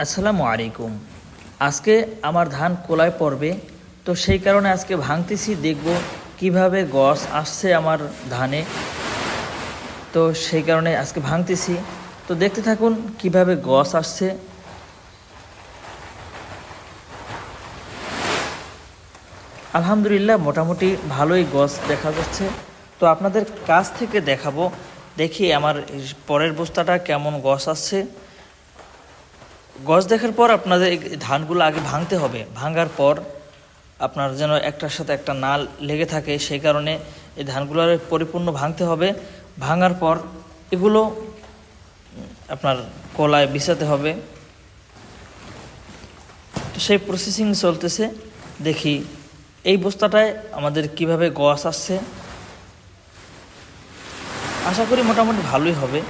আসসালামু আলাইকুম। আজকে আমার ধান কোলায় পড়বে, তো সেই কারণে আজকে ভাঙতেছি, দেখব কীভাবে গছ আসছে আমার ধানে। তো সেই কারণে আজকে ভাঙতেছি, তো দেখতে থাকুন কীভাবে গছ আসছে। আলহামদুলিল্লাহ, মোটামুটি ভালোই গছ দেখা যাচ্ছে। তো আপনাদের কাছ থেকে দেখাবো, দেখি আমার পরের বস্তাটা কেমন গছ আসছে। গছ দেখার পর আপনাদের ধানগুলো আগে ভাঙতে হবে। ভাঙার পর আপনার যেন একটার সাথে একটা নাল লেগে থাকে, সেই কারণে এই ধানগুলো পরিপূর্ণ ভাঙতে হবে। ভাঙার পর এগুলো আপনার কলায় বিছাতে হবে। তো সেই প্রসেসিং চলতেছে। দেখি এই বস্তাটায় আমাদের কীভাবে গছ আসছে। আশা করি মোটামুটি ভালোই হবে,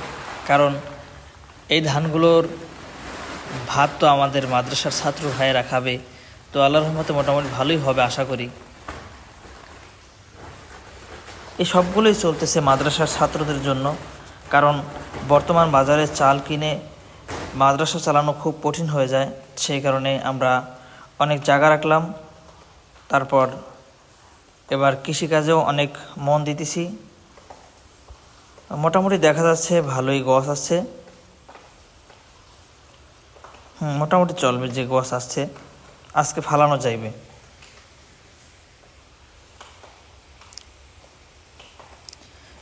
কারণ এই ধানগুলোর ভাত তো আমাদের মাদ্রাসার ছাত্র ভাইয়েরা খাবে। তো আল্লাহর রহমতে মোটামুটি ভালোই হবে, আশা করি। এই সবগুলোই চলতেছে মাদ্রাসার ছাত্রদের জন্য। কারণ বর্তমান বাজারে চাল কিনে মাদ্রাসা চালানো খুব কঠিন হয়ে যায়। সেই কারণে আমরা অনেক জায়গা রাখলাম। তারপর এবার কৃষিকাজেও অনেক মন দিতেছি। মোটামুটি দেখা যাচ্ছে ভালোই গছ আছে। মোটামুটি চলবে, যে গছ আসছে। আজকে ফালানো যাইবে।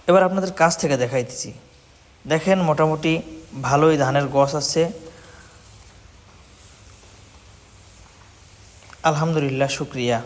এবার আপনাদের কাছ থেকে দেখাইতেছি। দেখেন, মোটামুটি ভালোই ধানের গছ আসছে। আলহামদুলিল্লাহ, শুক্রিয়া।